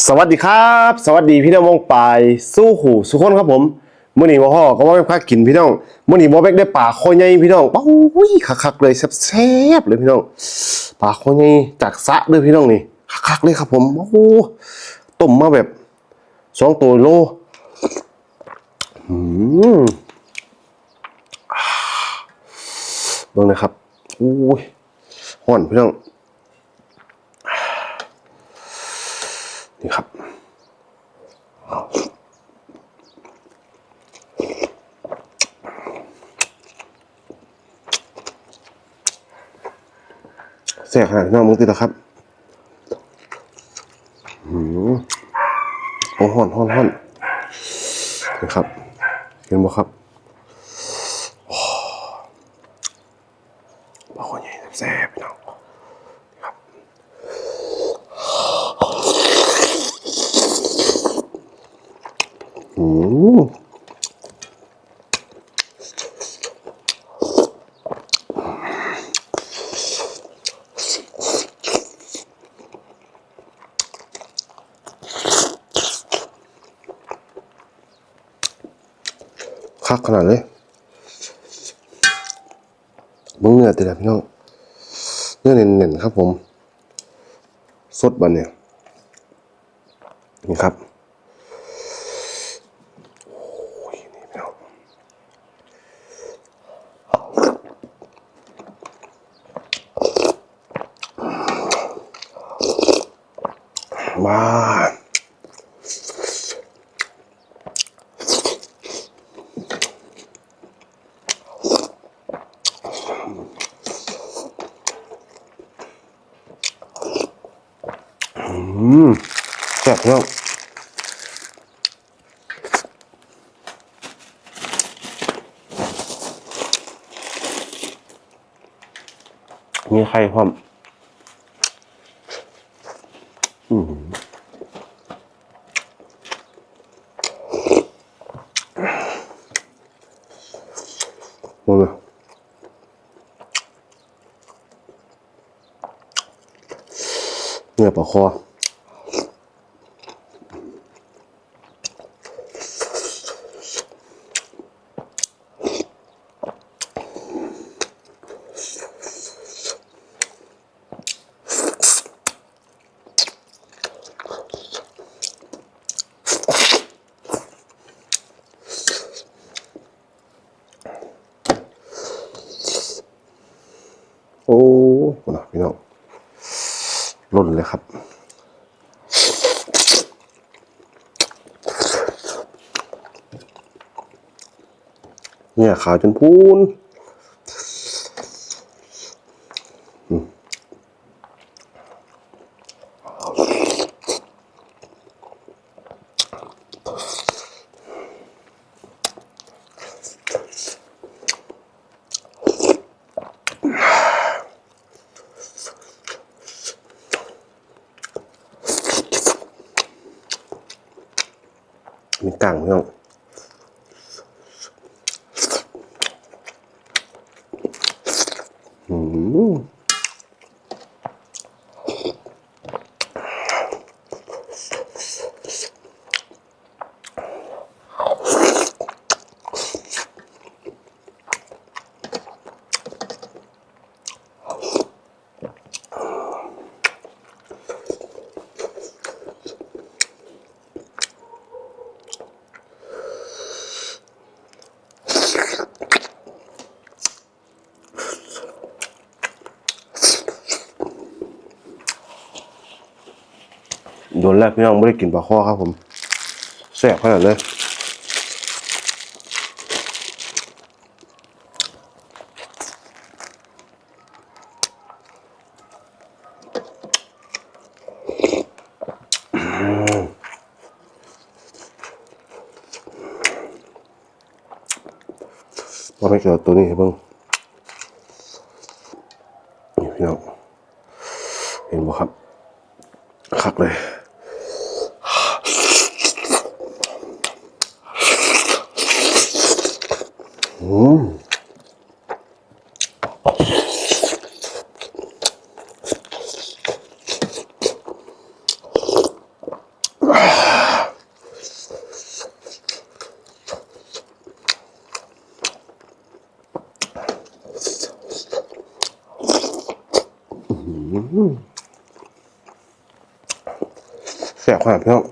สวัสดีครับ สวัสดีพี่น้องมองปลายสู้หูสุขคนครับผมมื่อนี้บ่พ่อก็ว่าไม่พักกินพี่น้องมื่อนี้บ่เบกได้ปลาคอใหญ่พี่น้องป้อุ้ยคักๆเลยแซ่บๆเลยพี่น้องปลาคอใหญ่จากสะเลยพี่น้องนี่คักๆเลยครับผมโอ้โหต้มมาแบบสองตัวโลอืมอ่าเบิ่งนะครับอุ้ยห่อนพี่น้อง นี่ครับแสกขนาดน้องมึงติดแล้วครับหืมโอ้ห่อนห่อนห่อนนี่ครับ เห็นบ่ครับโอ้บางคนใหญ่แซ่บๆพี่น้องครับ อืมคักขนาดเลยมึงเนื้อติดแล้วพี่น้อง เนื้อเน่นๆครับผม สดบันเนี่ย นี่ครับ โอ้ยนี่พี่น้อง มาอืมแซ่บพี่น้องมีไข่พร้อมอืม หมดเล อปลาคอโอ้พี่น้องล่นเลยครับเนี่ยขาวจนพูน มีกังเนาะอืม โดนแรกพี่น้องไม่ได้กินปลาข้อครับผมแซ่บขนาดเลยว่าไม่เกิดตัวนี้ให้เบิ่งนี่พี่น้องเห็นบ่ครับ คักเลย อืมแสบขนาดเพี่อง